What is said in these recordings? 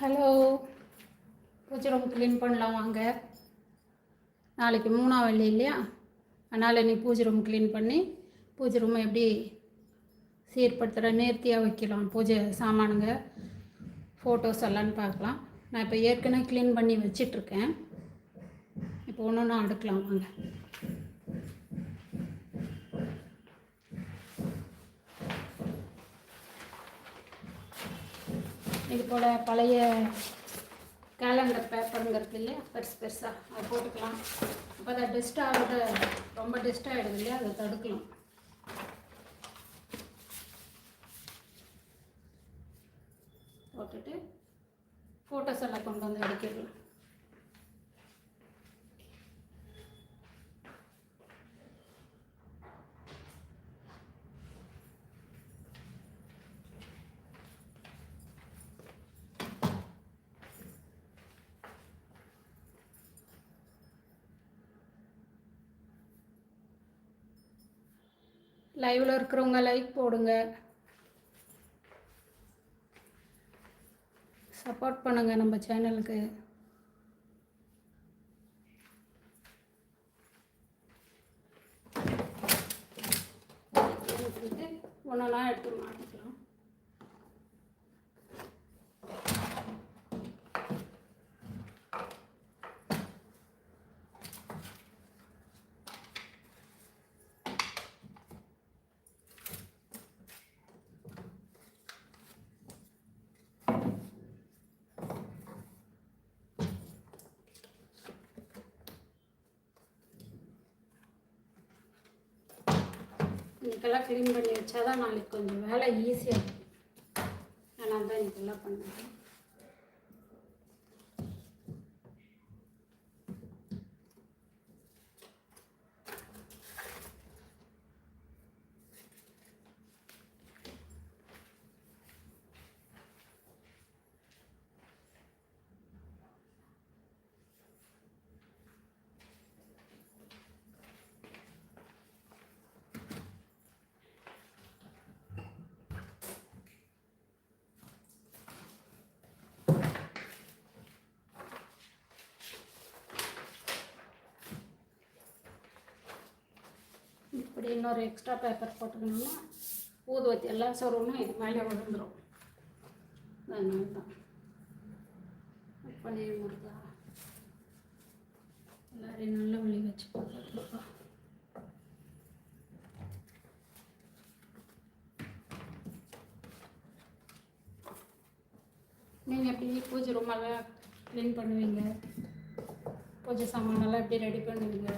Hello. பூஜை room clean பண்ணலாம் வாங்க. நாளைக்கு மூணாம் வெள்ளி இல்லையா? அதனால் நீ பூஜை ரூம் க்ளீன் பண்ணி பூஜை ரூமை எப்படி சீர்படுத்துகிற நேர்த்தியாக வைக்கலாம் பூஜை சாமானுங்க ஃபோட்டோஸ் எல்லாம்னு பார்க்கலாம். நான் இப்போ ஏற்கனவே க்ளீன் பண்ணி வச்சிட்ருக்கேன் இப்போ ஒன்று ஒன்று அடுக்கலாம் வாங்க. இது போல் பழைய கேலண்டர் பேப்பருங்கிறது இல்லையா? பெருசு பெருசாக அதை போட்டுக்கலாம். அப்போ அதை டெஸ்ட் ஆகுது. ரொம்ப டெஸ்ட் ஆகிடுது இல்லையா? அதை தடுக்கலாம். போட்டுட்டு ஃபோட்டோஸ் எல்லாம் கொண்டு வந்து எடுக்கிறோம். லைவில் இருக்கிறவங்க லைக் போடுங்க. சப்போர்ட் பண்ணுங்க நம்ம சேனலுக்கு ஒன்றா எடுத்து இதுக்கெல்லாம் க்ளீன் பண்ணி வச்சா தான் நாளைக்கு கொஞ்சம் வேலை ஈஸியாக இருக்கும். நான் தான் இதுக்கெல்லாம் பண்ணுறேன் இப்படி இன்னொரு எக்ஸ்ட்ரா பேப்பர் போட்டுக்கணும்னா ஊதுவத்தி எல்லாம் சொருவனும் இது மேலே விழுந்துடும் அதனால தான் பண்ணி முருகா எல்லாரையும் நல்ல வழி வச்சு நீங்கள் எப்படி பூஜை ரூமெல்லாம் க்ளீன் பண்ணுவீங்க? பூஜை சாமானெல்லாம் எப்படி ரெடி பண்ணுவீங்க?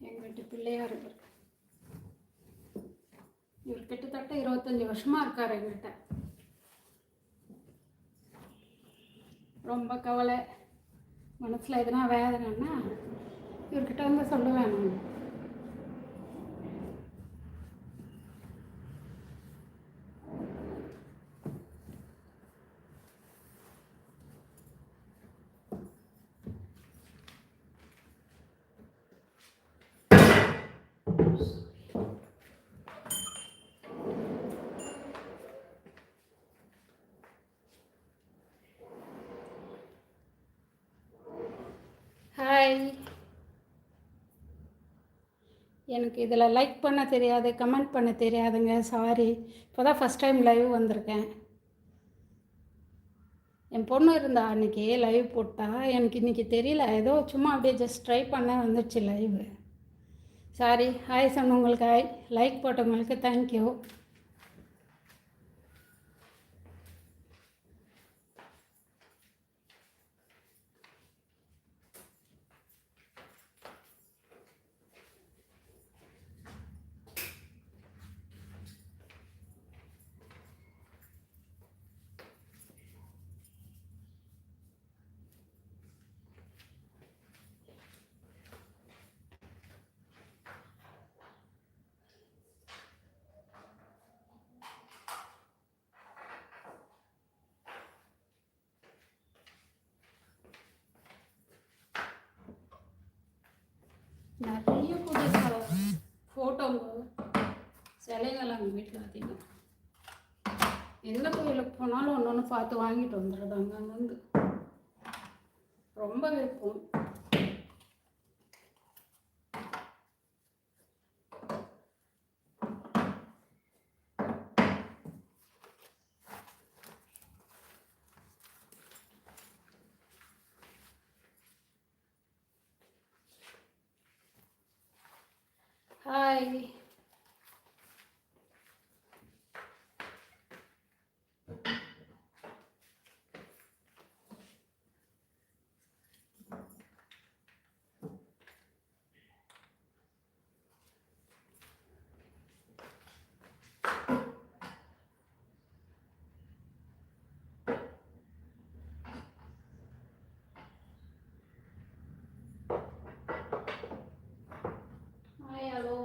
எங்கள் வீட்டு பிள்ளையார் இவர். இவர் கிட்டத்தட்ட இருபத்தஞ்சி வருஷமாக இருக்கார் எங்கள்கிட்ட ரொம்ப கவலை மனசில் எதுனா வேதனைன்னா இவர்கிட்ட வந்து சொல்லுவேன் நான் ஹாய் எனக்கு இதில் லைக் பண்ண தெரியாது கமெண்ட் பண்ண தெரியாதுங்க சாரி இப்போ தான் ஃபஸ்ட் டைம் லைவ் வந்திருக்கேன். என் பொண்ணு இருந்தா அன்றைக்கி லைவ் போட்டால் எனக்கு இன்றைக்கி தெரியல. ஏதோ சும்மா அப்படியே ஜஸ்ட் ட்ரை பண்ண வந்துடுச்சு லைவ் சாரி ஹாய் சொன்னவங்களுக்கு ஹாய் லைக் போட்டவங்களுக்கு தேங்க்யூ நிறைய புது ஃபோட்டோங்க சிலைகள் எங்கள் வீட்டில் அதிகம் எந்த கோயிலுக்கு போனாலும் ஒன்று ஒன்று பார்த்து வாங்கிட்டு வந்துடுறாங்க அங்கங்கேருந்து ரொம்ப விருப்பம். ஹாய் ஹாய் ஹலோ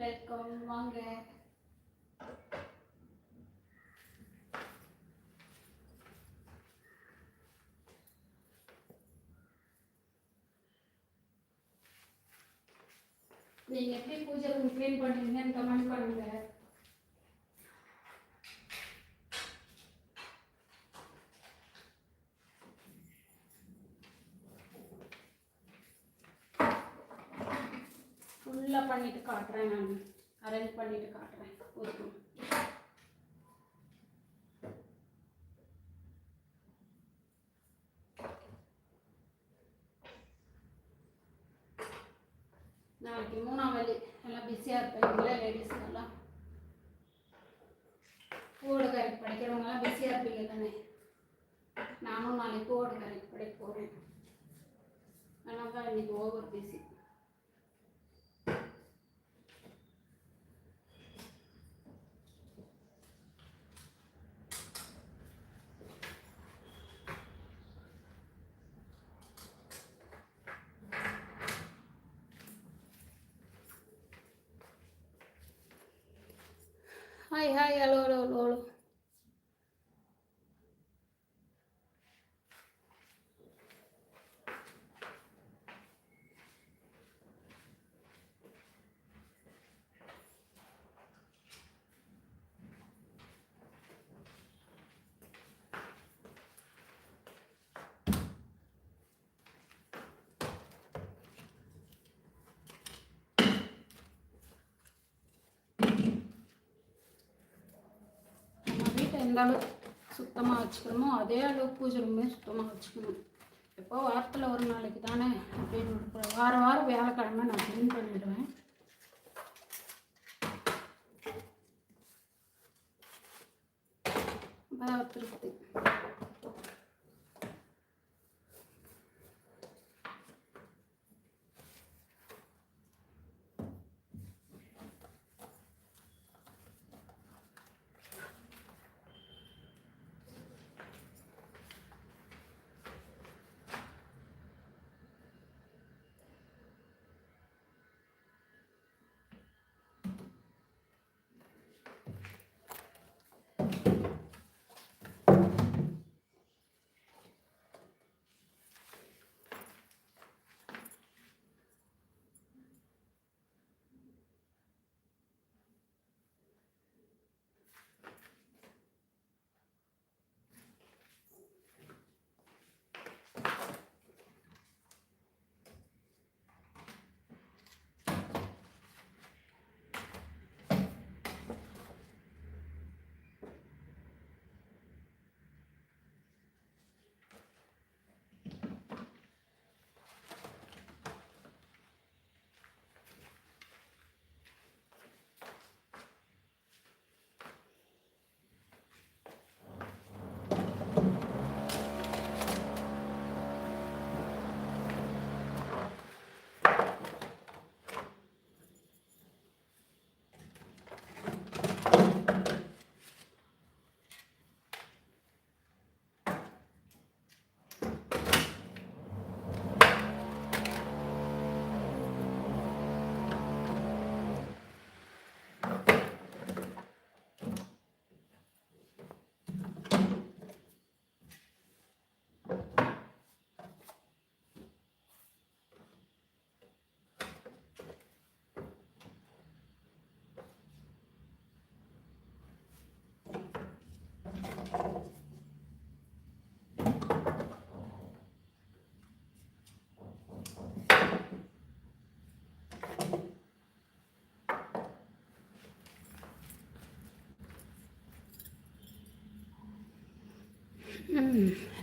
வெல்கம் வாங்க நீங்கள் எப்படி பூஜை ரூம் க்ளீன் பண்ணுறீங்கன்னு கமெண்ட் பண்ணுங்க ஃபுல்லாக பண்ணிட்டு காட்டுறேன் நான். அரேஞ்ச் பண்ணிட்டு காட்டுறேன். ஒரு நாளைக்கு மூணாம் வழி நல்லா பிஸியாக இருப்பீங்களா லேடிஸ் எல்லாம் கோடு கரெக்ட் படிக்கிறவங்கலாம் பிஸியாக இருப்பீங்க தானே? நானும் நாளைக்கு கோடு கரெக்ட் படிக்க போகிறேன் அதனால தான் இன்னைக்கு over busy hi hi hello hello hello hello நம்ம வீட்டை எந்த அளவுக்கு சுத்தமாக வச்சுக்கணுமோ அதே அளவுக்கு பூஜை ரூமே சுத்தமாக வச்சுக்கணும். எப்போ வாரத்தில் ஒரு நாளைக்கு தானே அப்படின்னு வார வாரம் வாரம் வியாழக்கிழமை நான் க்ளீன் பண்ணிவிடுவேன் அப்பதான்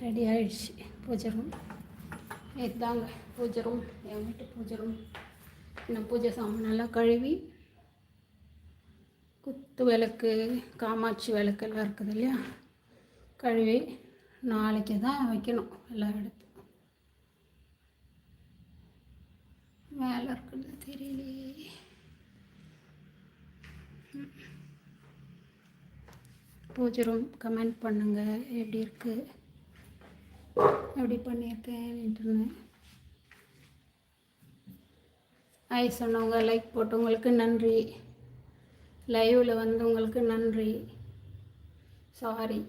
ரெடி ஆகிடுச்சு பூஜை ரூம் இதுதாங்க பூஜை ரூம் என் வீட்டு பூஜை ரூம் இன்னும் பூஜை சாமானெல்லாம் கழுவி குத்து விளக்கு காமாட்சி விளக்கு எல்லாம் இருக்குது இல்லையா? கழுவி நாளைக்கு தான் வைக்கணும் எல்லோரும் எடுத்து வேலை இருக்குன்னு தெரியலையே. பூஜை ரூம் கமெண்ட் பண்ணுங்கள் எப்படி இருக்குது எப்படி பண்ணியிருக்கேன் ஐ சொன்னவங்க லைக் போட்டவங்களுக்கு நன்றி. லைவில் வந்தவங்களுக்கு நன்றி. சாரி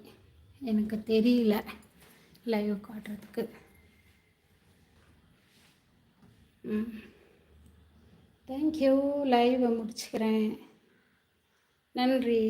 எனக்கு தெரியல லைவ் காட்டுறதுக்கு. தேங்க்யூ லைவை முடிச்சுக்கிறேன். நன்றி.